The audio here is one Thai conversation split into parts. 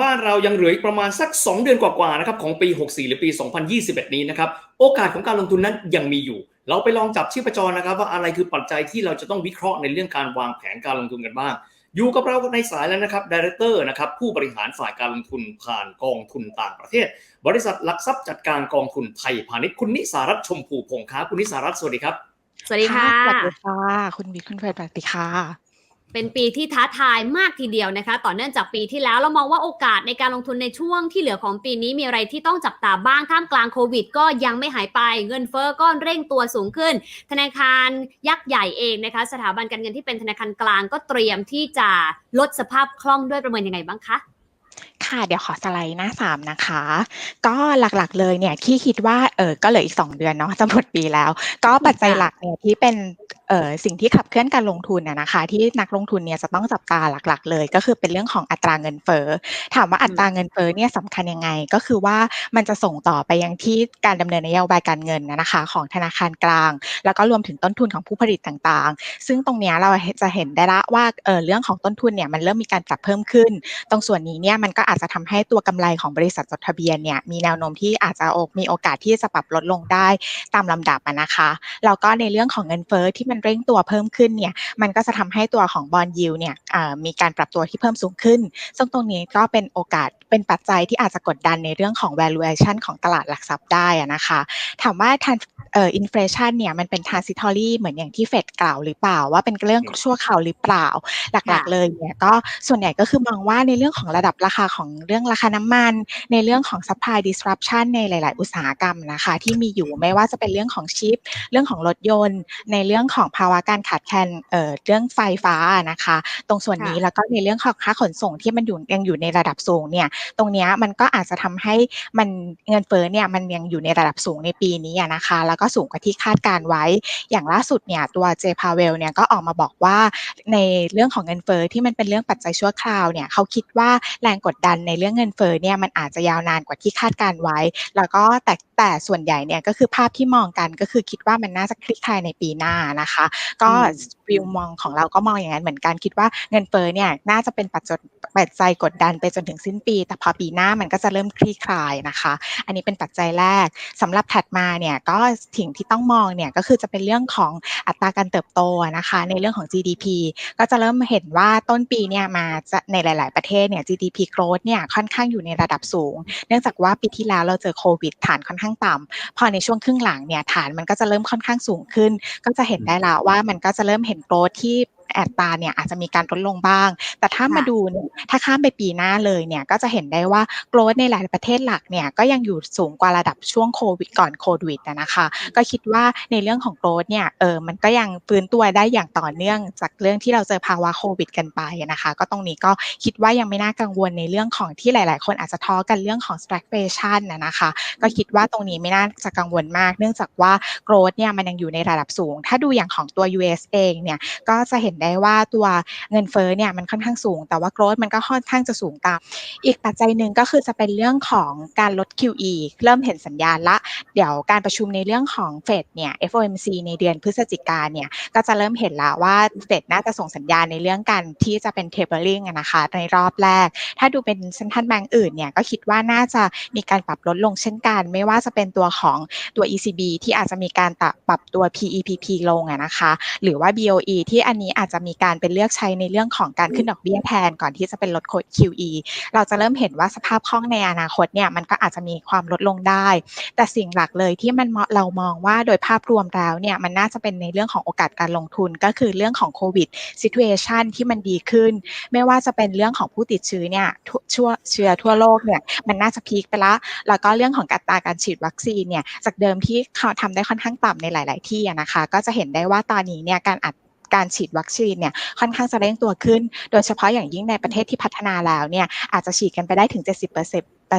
บ้านเรายังเหลืออีกประมาณสัก 2 เดือนกว่าๆนะครับของปี 64 หรือปี 2021 นี้นะครับโอกาสของการลงทุนนั้นยังมีอยู่ เราไปลองจับชีพจรนะครับ ว่าอะไรคือปัจจัยที่เราจะต้องวิเคราะห์ในเรื่องการวางแผนการลงทุนกันบ้าง อยู่กับเราในสายแล้วนะครับดีเรคเตอร์นะครับผู้บริหารฝ่ายการลงทุนผ่านกองทุนต่างประเทศ บริษัทหลักทรัพย์จัดการกองทุนไทยพาณิชย์คุณนิสารัตน์ชมพูพงค้าคุณนิสารัตน์สวัสดีครับ สวัสดีค่ะสวัสดีค่ะ คุณบิ๊กคุณเฟรดสวัสดีค่ะ เป็นปีที่ท้าทายมากทีเดียวนะคะ ต่อเนื่องจากปีที่แล้วเรามองว่าโอกาสในการลงทุนในช่วงที่เหลือของปีนี้มีอะไรที่ต้องจับตาบ้างท่ามกลางโควิด ก็ยังไม่หายไปเงินเฟ้อก็เร่งตัวสูงขึ้น ธนาคารยักษ์ใหญ่เองนะคะ สถาบันการเงินที่เป็นธนาคารกลางก็เตรียมที่จะลดสภาพคล่องด้วยประเมินยังไงบ้างคะค่ะเดี๋ยวขอสไลด์หน้าสามนะคะ ก็หลักๆเลยเนี่ยที่คิดว่าเออก็เหลืออีก 2 เดือนเนาะจะหมดปีแล้ว ก็ปัจจัยหลักเนี่ยที่เป็น สิ่งที่ขับเคลื่อนการลงทุนน่ะนะคะ ที่นักลงทุนเนี่ยจะต้องจับตาหลัก ๆ เลย ก็คือเป็นเรื่องของอัตราเงินเฟ้อถามว่าอัตราเงินเฟ้อเนี่ยสำคัญยังไง ก็คือว่ามันจะส่งต่อไปยังที่การดำเนินนโยบายการเงินนะคะ ของธนาคารกลาง แล้วก็รวมถึงต้นทุนของผู้ผลิตต่างๆ ซึ่งตรงเนี้ยเราจะเห็นได้ละว่าเออเรื่องของต้นทุนเนี่ยมันเริ่มมีการปรับเพิ่มขึ้น ตรงส่วนนี้เนี่ยมันก็อาจจะทำให้ตัวกำไรของบริษัทจดทะเบียนเนี่ยมีแนวโน้มที่อาจจะมีโอกาสที่จะปรับลดลงได้ตามลำดับนะคะแล้วก็ในเรื่องของเงินเฟ้อที่มันเร่งตัวเพิ่มขึ้นเนี่ยมันก็จะทำให้ตัวของบอลยิวเนี่ยมีการปรับตัวที่เพิ่มสูงขึ้น ซึ่งตรงนี้ก็เป็นโอกาสเป็นปัจจัยที่อาจจะกดดันในเรื่องของ valuation ของตลาดหลักทรัพย์ได้นะคะ ถามว่าทัน เอ่ออินฟลชันเนี่ยมันเป็น transitory เหมือนอย่างที่เฟดกล่าวหรือเปล่า ว่าเป็นเรื่องชั่วคราวหรือเปล่า หลักๆเลยเนี่ยก็ส่วนใหญ่ก็คือมองว่าในเรื่องของระดับราคาของเรื่องราคาน้ำมัน ในเรื่องของ supply disruption ในหลาย ๆ อุตสาหกรรมนะคะ ที่มีอยู่ไม่ว่าจะเป็นเรื่องของชิป เรื่องของรถยนต์ ในเรื่องของภาวะการขาดแคลนเอ่อเรื่องไฟฟ้านะคะ ตรงส่วนนี้แล้วก็ในเรื่องของค่าขนส่งที่มันอยู่ยังอยู่ในระดับสูงเนี่ยตรงนี้มันก็อาจจะทำให้มันเงินเฟ้อเนี่ยมันยังอยู่ในระดับสูงในปีนี้นะคะแล้วก็สูงกว่าที่คาดการไว้ อย่างล่าสุดเนี่ยตัวเจพาเวลเนี่ยก็ออกมาบอกว่าในเรื่องของเงินเฟ้อที่มันเป็นเรื่องปัจจัยชั่วคราวเนี่ยเขาคิดว่าแรงกดดันในเรื่องเงินเฟ้อเนี่ยมันอาจจะยาวนานกว่าที่คาดการไว้ แล้วก็แต่แต่ส่วนใหญ่เนี่ยก็คือภาพที่มองกันก็คือคิดว่ามันน่าจะคลี่คลายในปีหน้านะคะ ก็วิวมองของเราก็มองอย่างนั้นเหมือนกันคิดว่าเงินเฟ้อเนี่ยน่าจะเป็นปัจจัยปัจจัยกดดันไปจนถึงสิ้นปี แต่พอปีหน้ามันก็จะเริ่มคลี่คลายนะคะ อันนี้เป็นปัจจัยแรกสำหรับถัดมาเนี่ยก็สิ่งที่ต้องมองเนี่ยก็คือจะเป็นเรื่องของอัตราการเติบโตนะคะ ในเรื่องของ GDP ก็จะเริ่มเห็นว่าต้นปีเนี่ยมาจะในหลาย ๆ ประเทศเนี่ย GDP growth เนี่ยค่อนข้างอยู่ในระดับสูง เนื่องจากว่าปีที่แล้วเราเจอโควิดฐานค่อนข้างต่ำพอในช่วงครึ่งหลังเนี่ยฐานมันก็จะเริ่มค่อนข้างสูงขึ้น ก็จะเห็นได้แล้วว่ามันก็จะเริ่มเห็นโกรธที่ อัตราเนี่ยอาจจะมีการลดลงบ้าง แต่ถ้ามาดูเนี่ยถ้าข้ามไปปีหน้าเลยเนี่ยก็จะเห็นได้ว่าโกรธในหลายประเทศหลักเนี่ยก็ยังอยู่สูงกว่าระดับช่วงโควิดก่อนโควิดนะคะ ก็คิดว่าในเรื่องของโกรธเนี่ยเออมันก็ยังฟื้นตัวได้อย่างต่อเนื่อง จากเรื่องที่เราเจอภาวะโควิด กันไปนะคะ ก็ตรงนี้ก็คิดว่ายังไม่น่ากังวลในเรื่องของที่หลาย ๆ คนอาจจะท้อกันเรื่องของ stagflation นะคะ ก็คิดว่าตรงนี้ไม่น่าจะกังวลมาก เนื่องจากว่าโกรธเนี่ยมันยังอยู่ในระดับสูง ถ้าดูอย่างของตัว US เองเนี่ยก็จะเห็นได้ว่าตัวเงินเฟ้อเนี่ยมันค่อนข้างสูง แต่ว่าโกรธมันก็ค่อนข้างจะสูงตาม อีกปัจจัยหนึ่งก็คือจะเป็นเรื่องของการลด QE เริ่มเห็นสัญญาณละ เดี๋ยวการประชุมในเรื่องของเฟดเนี่ย FOMC ในเดือนพฤศจิกาเนี่ย ก็จะเริ่มเห็นแล้วว่าเฟดน่าจะส่งสัญญาณในเรื่องการที่จะเป็น tapering นะคะในรอบแรก ถ้าดูเป็นเซ็นทรัลแบงก์อื่นเนี่ยก็คิดว่าน่าจะมีการปรับลดลงเช่นกัน ไม่ว่าจะเป็นตัวของตัว ECB ที่อาจจะมีการปรับตัว PEPP ลงนะคะ หรือว่า BOE ที่อันนี้อาจจะมีการเป็นเลือกใช้ในเรื่องของการขึ้นดอกเบี้ยแทนก่อนที่จะเป็นลด QE เราจะเริ่มเห็นว่าสภาพคล่องในอนาคตเนี่ยมันก็อาจจะมีความลดลงได้ แต่สิ่งหลักเลยที่มันเรามองว่าโดยภาพรวมแล้วเนี่ยมันน่าจะเป็นในเรื่องของโอกาสการลงทุนก็คือเรื่องของโควิด situation ที่มันดีขึ้น ไม่ว่าจะเป็นเรื่องของผู้ติดเชื้อเนี่ยชั่วเชื้อทั่วโลกเนี่ยมันน่าจะพีคไปแล้วแล้วก็เรื่องของอัตราการฉีดวัคซีนเนี่ยจากเดิมที่เขาทำได้ค่อนข้างต่ำในหลาย ๆ ที่นะคะ ก็จะเห็นได้ว่าตอนนี้เนี่ยการอัด การฉีดวัคซีนเนี่ยค่อนข้างจะเร่งตัวขึ้น โดยเฉพาะอย่างยิ่งในประเทศที่พัฒนาแล้วเนี่ยอาจจะฉีดกันไปได้ถึง 70%เปอร์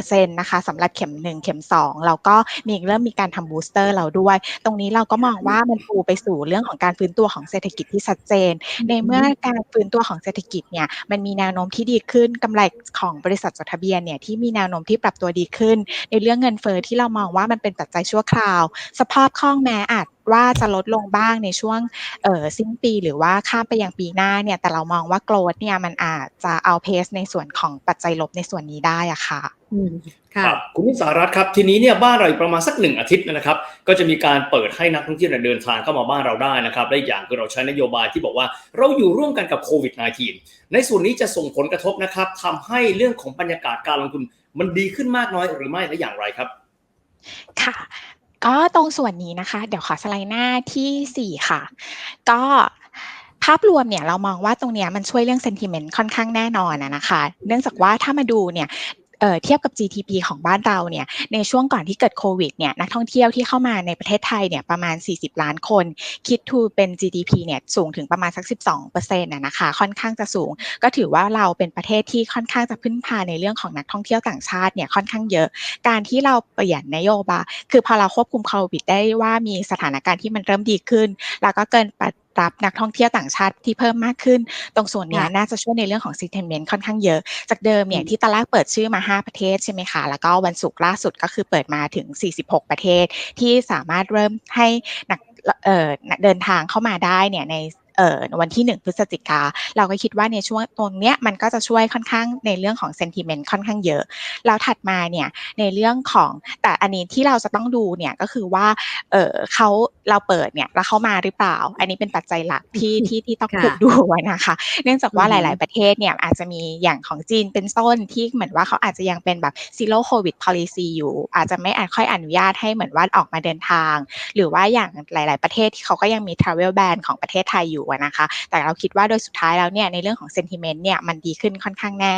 เซ็นต์นะคะสำหรับเข็ม 1 เข็ม 2 แล้วก็มีเริ่มมีการทำบูสเตอร์เราด้วย ตรงนี้เราก็มองว่ามันปูไปสู่เรื่องของการฟื้นตัวของเศรษฐกิจที่ชัดเจน ในเมื่อการฟื้นตัวของเศรษฐกิจเนี่ยมันมีแนวโน้มที่ดีขึ้นกำไรของบริษัทจดทะเบียนเนี่ยที่มีแนวโน้มที่ปรับตัวดีขึ้น ในเรื่องเงินเฟอ้อที่เรามองว่ามันเป็นปัจจัยชั่วคราว สภาพคล่องแม้อาจว่าจะลดลงบ้างในช่วงเอ่อสิ้นปีหรือว่าข้ามไปยังปีหน้าเนี่ย แต่เรามองว่าโกลดเนี่ยมันอาจจะเอาเพสในส่วนของปัจจัยลบในส่วนนี้ได้อะค่ะอืมค่ะครับคุณนิสารัตน์ครับทีนี้เนี่ยบ้านเราอีกประมาณสักหนึ่งอาทิตย์นะครับ ก็จะมีการเปิดให้นักท่องเที่ยวเนี่ยเดินทางเข้ามาบ้านเราได้นะครับและอีกอย่างคือเราใช้นโยบายที่บอกว่าเราอยู่ร่วมกันกับโควิด -19 ในส่วนนี้จะส่งผลกระทบนะครับทำให้เรื่องของบรรยากาศการลงทุนมันดีขึ้นมากน้อยหรือไม่และอย่างไรครับ ค่ะ ก็ตรงส่วนนี้นะคะ เดี๋ยวขอสไลด์หน้าทีสี่ 4 ค่ะ ก็ภาพรวมเนี่ยเรามองว่าตรงเนี้ยมันช่วยเรื่องเซนติเมนต์ค่อนข้างแน่นอนนะคะ เนื่องจากว่าถ้ามาดูเนี่ย เเทียบกับ GDP ของบ้านเราเนี่ยในช่วงก่อนที่เกิดโควิดเนี่ยนักท่องเที่ยวที่เข้ามาในประเทศไทยเนี่ยประมาณ 40 ล้านคน คิดทูเป็น GDP เนี่ยสูงถึงประมาณสัก 12%นะนะคะค่อนข้างจะสูง ก็ถือว่าเราเป็นประเทศที่ค่อนข้างจะพึ่งพาในเรื่องของนักท่องเที่ยวต่างชาติเนี่ยค่อนข้างเยอะ การที่เราเปลี่ยนนโยบายคือพอเราควบคุมโควิดได้ว่ามีสถานการณ์ที่มันเริ่มดีขึ้น แล้วก็เกินปัด รับนักท่องเที่ยวต่างชาติที่เพิ่มมากขึ้น ตรงส่วนเนี้ยค่ะน่าจะช่วยในเรื่องของ sentiment ค่อนข้างเยอะ จากเดิมเนี่ยอืมที่ตอนแรกเปิดชื่อมา 5 ประเทศใช่ไหมคะ แล้วก็วันศุกร์ล่าสุดก็คือเปิดมาถึง 46 ประเทศ ที่สามารถเริ่มให้นักเอ่อเดินทางเข้ามาได้เนี่ยในเอ่อ วันที่ 1 พฤศจิกา เราก็คิดว่าในช่วงตรงเนี้ยมันก็จะช่วยค่อนข้างในเรื่องของ sentiment ค่อนข้างเยอะ แล้วถัดมาเนี่ยในเรื่องของแต่อันนี้ที่เราจะต้องดูเนี่ยก็คือว่าเออเขาเราเปิดเนี่ยแล้วเขามาหรือเปล่า อันนี้เป็นปัจจัยหลักที่ที่ที่ต้องค่ะถูกดูไว้นะคะ เนื่องจากว่าอือหฮึลาย ๆ ประเทศเนี่ยอาจจะมีอย่างของจีนเป็นต้นที่เหมือนว่าเขาอาจจะยังเป็นแบบ zero covid policy อยู่ อาจจะไม่อาจค่อยอนุญาตให้เหมือนว่าออกมาเดินทาง หรือว่าอย่างหลาย ๆ ประเทศที่เขาก็ยังมี travel ban ของประเทศไทยอยู่อะนะคะ แต่เราคิดว่าโดยสุดท้ายแล้วเนี่ยในเรื่องของ sentiment เนี่ยมันดีขึ้นค่อนข้างแน่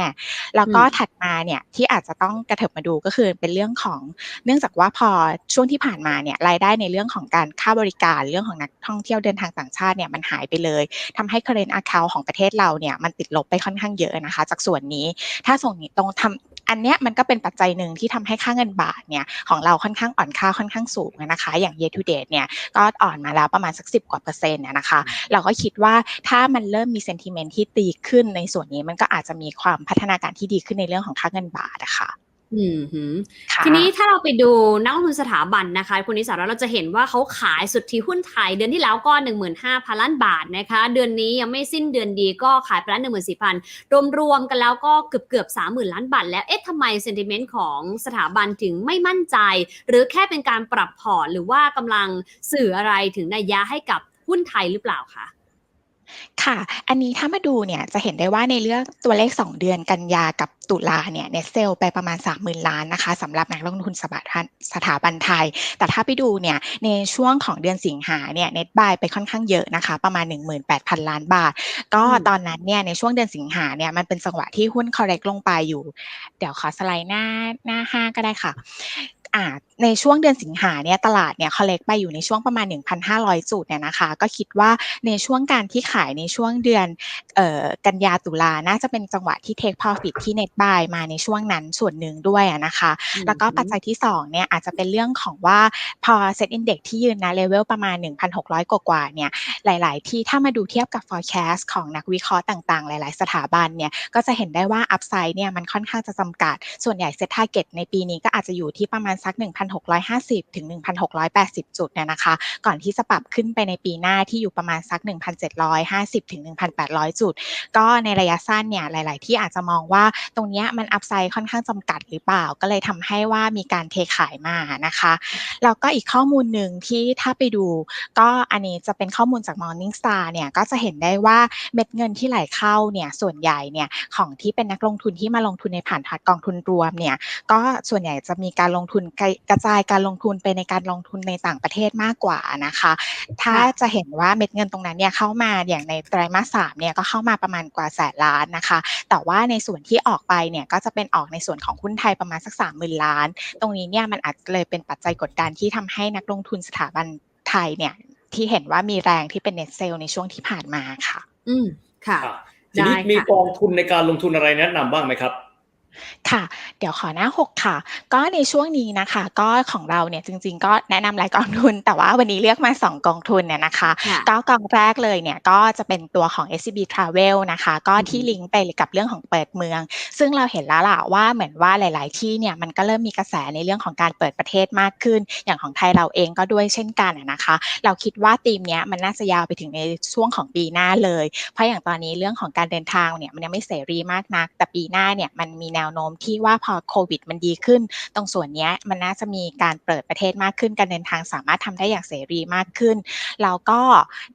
แล้วก็อืมถัดมาเนี่ยที่อาจจะต้องกระเถิบมาดูก็คือเป็นเรื่องของเนื่องจากว่าพอช่วงที่ผ่านมาเนี่ยรายได้ในเรื่องของการค่าบริการเรื่องของนักท่องเที่ยวเดินทางต่างชาติเนี่ยมันหายไปเลยทำให้ current account ของประเทศเราเนี่ยมันติดลบไปค่อนข้างเยอะนะคะ จากส่วนนี้ถ้าส่วนนี้ตรงทำอันเนี้ยมันก็เป็นปัจจัยหนึ่งที่ทำให้ค่าเงินบาทเนี่ยของเราค่อนข้างอ่อนค่าค่อนข้างสูงนะคะ อย่าง year to date เนี่ยก็อ่อนมาแล้วประมาณสักสิบกว่าเปอร์เซ็นต์นะคะ เราก็คิดว่าถ้ามันเริ่มมี sentiment ที่ตีขึ้นในส่วนนี้มันก็อาจจะมีความพัฒนาการที่ดีขึ้นในเรื่องของค่าเงินบาทอะค่ะอืมหือค่ะ ทีนี้ถ้าเราไปดูนักลงทุนสถาบันนะคะ คุณนิสารัตน์เราจะเห็นว่าเขาขายสุทธิหุ้นไทย เดือนที่แล้วก็ 15,000 ล้านบาทนะคะ เดือนนี้ยังไม่สิ้นเดือนดีก็ขายไปแล้ว14,000 รวมๆกันแล้วก็เกือบเกือบๆ30,000 ล้านบาทแล้ว เอ๊ะทำไมเซนติเมนต์ของสถาบันถึงไม่มั่นใจ หรือแค่เป็นการปรับพอร์ตหรือว่ากำลังสื่ออะไรถึงนัยยะให้กับหุ้นไทยหรือเปล่าคะ ค่ะ อันนี้ถ้ามาดูเนี่ยจะเห็นได้ว่าในเรื่องตัวเลข 2 เดือนกันยากับตุลาเนี่ยเน็ตเซลไปประมาณ 30,000 ล้านนะคะสำหรับนักลงทุนสถาบันสถาบันไทย แต่ถ้าไปดูเนี่ยในช่วงของเดือนสิงหาเนี่ยเน็ตบายไปค่อนข้างเยอะนะคะ ประมาณ 18,000 ล้านบาท ก็อืมตอนนั้นเนี่ยในช่วงเดือนสิงหาเนี่ยมันเป็นจังหวะที่หุ้น correct ลงไปอยู่ เดี๋ยวขอสไลด์หน้าหน้า5ก็ได้ค่ะ อ่าในช่วงเดือนสิงหาเนี่ยตลาดเนี่ย collect ไปอยู่ในช่วงประมาณ 1,500 จุดเนี่ยนะคะ ก็คิดว่าในช่วงการที่ขายในช่วงเดือนเอ่อกันยาตุลาน่าจะเป็นจังหวะที่ take profit ที่ net buy มาในช่วงนั้นส่วนหนึ่งด้วยอะนะคะ แล้วก็ปัจจัยที่2เนี่ยอาจจะเป็นเรื่องของว่าพอ set index ที่ยืนนะเลเวลประมาณ 1,600 กว่าๆเนี่ย หลาย ๆ ที่ถ้ามาดูเทียบกับ forecast ของนักวิเคราะห์ต่าง ๆ หลาย ๆ สถาบันเนี่ยก็จะเห็นได้ว่า upside เนี่ยมันค่อนข้างจะจำกัด ส่วนใหญ่ set target ในปีนี้ก็อาจจะอยู่ที่ประมาณสัก 1,650 ถึง 1,680 จุดเนี่ยนะคะ ก่อนที่จะปรับขึ้นไปในปีหน้าที่อยู่ประมาณสัก 1,750 ถึง 1,800 จุด ก็ในระยะสั้นเนี่ยหลาย ๆ ที่อาจจะมองว่าตรงนี้มันอัพไซด์ค่อนข้างจำกัดหรือเปล่า ก็เลยทำให้ว่ามีการเทขายมานะคะ แล้วก็อีกข้อมูลหนึ่งที่ถ้าไปดู ก็อันนี้จะเป็นข้อมูลจาก Morningstar เนี่ยก็จะเห็นได้ว่าเม็ดเงินที่ไหลเข้าเนี่ยส่วนใหญ่เนี่ยของที่เป็นนักลงทุนที่มาลงทุนในผ่านกองทุนรวมเนี่ยก็ส่วนใหญ่จะมีการลงทุนกระจายการลงทุนไปในการลงทุนในต่างประเทศมากกว่านะคะ ถ้าจะเห็นว่าเม็ดเงินตรงนั้นเนี่ยเข้ามาอย่างในไตรมาสสามเนี่ยก็เข้ามาประมาณกว่าแสนล้านนะคะ แต่ว่าในส่วนที่ออกไปเนี่ยก็จะเป็นออกในส่วนของหุ้นไทยประมาณสักสามหมื่นล้าน ตรงนี้เนี่ยมันอาจจะเลยเป็นปัจจัยกดดันที่ทำให้นักลงทุนสถาบันไทยเนี่ย ที่เห็นว่ามีแรงที่เป็นเน็ตเซลในช่วงที่ผ่านมาค่ะ อืมค่ะครับทีนี้ได้ค่ะมีกองทุนในการลงทุนอะไรแนะนำบ้างไหมครับ ค่ะ เดี๋ยวขอหน้า 6 ค่ะ ก็ในช่วงนี้นะคะ ก็ของเราเนี่ยจริง ๆ ก็แนะนำหลายกองทุน แต่ว่าวันนี้เลือกมา 2 กองทุนเนี่ยนะคะค่ะก็กองแรกเลยเนี่ยก็จะเป็นตัวของ SCB Travel นะคะ ก็ที่ลิงก์ไปกับเรื่องของเปิดเมือง ซึ่งเราเห็นแล้วล่ะว่าเหมือนว่าหลาย ๆ ที่เนี่ยมันก็เริ่มมีกระแสในเรื่องของการเปิดประเทศมากขึ้น อย่างของไทยเราเองก็ด้วยเช่นกันอะนะคะ เราคิดว่าธีมเนี้ยมันน่าจะยาวไปถึงในช่วงของปีหน้าเลย เพราะอย่างตอนนี้เรื่องของการเดินทางเนี่ยมันยังไม่เสรีมากนัก แต่ปีหน้าเนี่ยมันมีแนววโน้มที่ว่าพอโควิดมันดีขึ้น ตรงส่วนนี้มันน่าจะมีการเปิดประเทศมากขึ้น การเดินทางสามารถทำได้อย่างเสรีมากขึ้น แล้วก็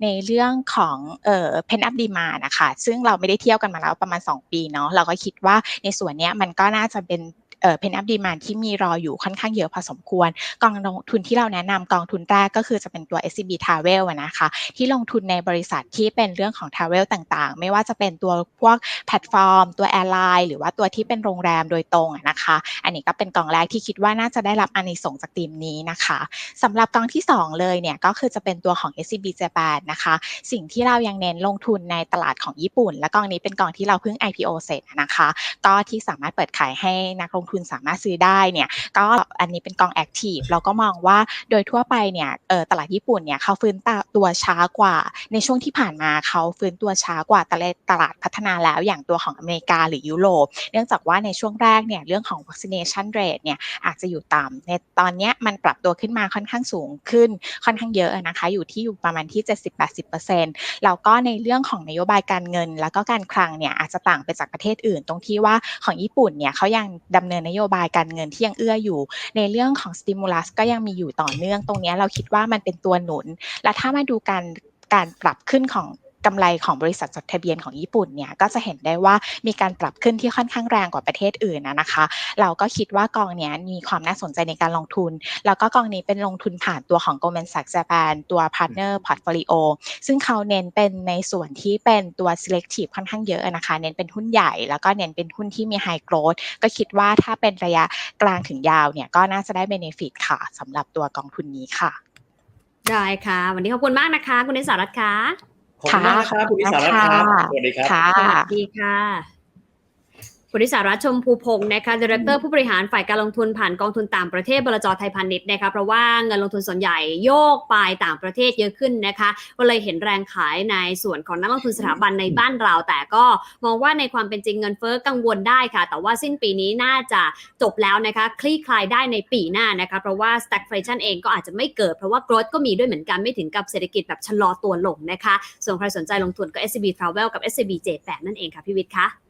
ในเรื่องของเอ่อ pent up demand น่ะคะซึ่งเราไม่ได้เที่ยวกันมาแล้วประมาณ 2 ปีเนาะเราก็คิดว่าในส่วนนี้มันก็น่าจะเป็น เอ่อ pent up demand ที่มีรออยู่ค่อนข้างเยอะพอสมควร กองลงทุนที่เราแนะนำกองทุนแรกก็คือจะเป็นตัว SCB Travel นะคะที่ลงทุนในบริษัทที่เป็นเรื่องของ Travel ต่างๆ ไม่ว่าจะเป็นตัวพวกแพลตฟอร์ม ตัวแอร์ไลน์หรือว่าตัวที่เป็นโรงแรมโดยตรงนะคะ อันนี้ก็เป็นกองแรกที่คิดว่าน่าจะได้รับอานิสงส์จากธีมนี้นะคะสำหรับกองที่ 2 เลยเนี่ยก็คือจะเป็นตัวของ SCB Japan นะคะสิ่งที่เรายังเน้นลงทุนในตลาดของญี่ปุ่น และกองนี้เป็นกองที่เราเพิ่ง IPO เสร็จนะคะ ก็ที่สามารถเปิดขายให้นักลงทุนสามารถซื้อได้เนี่ยก็อันนี้เป็นกองแอคทีฟเราก็มองว่าโดยทั่วไปเนี่ยตลาดญี่ปุ่นเนี่ยเขาฟื้นตัวช้ากว่า ในช่วงที่ผ่านมาเขาฟื้นตัวช้ากว่าตลาดตลาดพัฒนาแล้วอย่างตัวของอเมริกาหรือยุโรปเนื่องจากว่าในช่วงแรกเนี่ยเรื่องของ vaccination rate เนี่ยอาจจะอยู่ต่ำในตอนนี้มันปรับตัวขึ้นมาค่อนข้างสูงขึ้นค่อนข้างเยอะนะคะ อยู่ที่อยู่ประมาณที่ 70-80%แล้วก็ในเรื่องของนโยบายการเงิน แล้วก็การคลังเนี่ยอาจจะต่างไปจากประเทศอื่น ตรงที่ว่าของญี่ปุ่นเนี่ยเขายังดำเนินนโยบายการเงินที่ยังเอื้ออยู่ ในเรื่องของสติมูลัสก็ยังมีอยู่ต่อเนื่อง ตรงนี้เราคิดว่ามันเป็นตัวหนุน และถ้ามาดูการการปรับขึ้นของ กำไรของบริษัทจดทะเบียนของญี่ปุ่นเนี่ยก็จะเห็นได้ว่ามีการปรับขึ้นที่ค่อนข้างแรงกว่าประเทศอื่นนะนะคะ เราก็คิดว่ากองนี้มีความน่าสนใจในการลงทุน แล้วก็กองนี้เป็นลงทุนผ่านตัวของ Goldman Sachs Japan ตัว Partner Portfolio ซึ่งเขาเน้นเป็นในส่วนที่เป็นตัว selective ค่อนข้างเยอะนะคะ เน้นเป็นหุ้นใหญ่ แล้วก็เน้นเป็นหุ้นที่มี high growth ก็คิดว่าถ้าเป็นระยะกลางถึงยาวเนี่ยก็น่าจะได้ benefit ค่ะสำหรับตัวกองทุนนี้ค่ะ ได้ค่ะ วันนี้ขอบคุณมากนะคะ คุณนิสารัตน์ค่ะ ขอบคุณมากนะครับคุณวิสารัตน์ครับสวัสดีครับค่ะสวัสดีค่ะ คุณนิสารัตน์ชมพูพงศ์นะคะดีเรคเตอร์ผู้บริหารฝ่ายการลงทุนผ่านกองทุนต่างประเทศบลจไทยพาณิชย์นะคะเพราะว่าเงินลงทุนส่วนใหญ่โยกไปต่างประเทศเยอะขึ้นนะคะ ก็เลยเห็นแรงขายในส่วนของนักลงทุนสถาบันในบ้านเรา แต่ก็มองว่าในความเป็นจริงเงินเฟ้อกังวลได้ค่ะ แต่ว่าสิ้นปีนี้น่าจะจบแล้วนะคะ คลี่คลายได้ในปีหน้านะคะ เพราะว่า stagflation เองก็อาจจะไม่เกิด เพราะว่า growth ก็มีด้วยเหมือนกันไม่ถึงกับเศรษฐกิจแบบชะลอตัวลงนะคะส่วนใครสนใจลงทุนก็ SCB Travel กับ SCB J8 นั่นเองค่ะพี่วิทย์คะ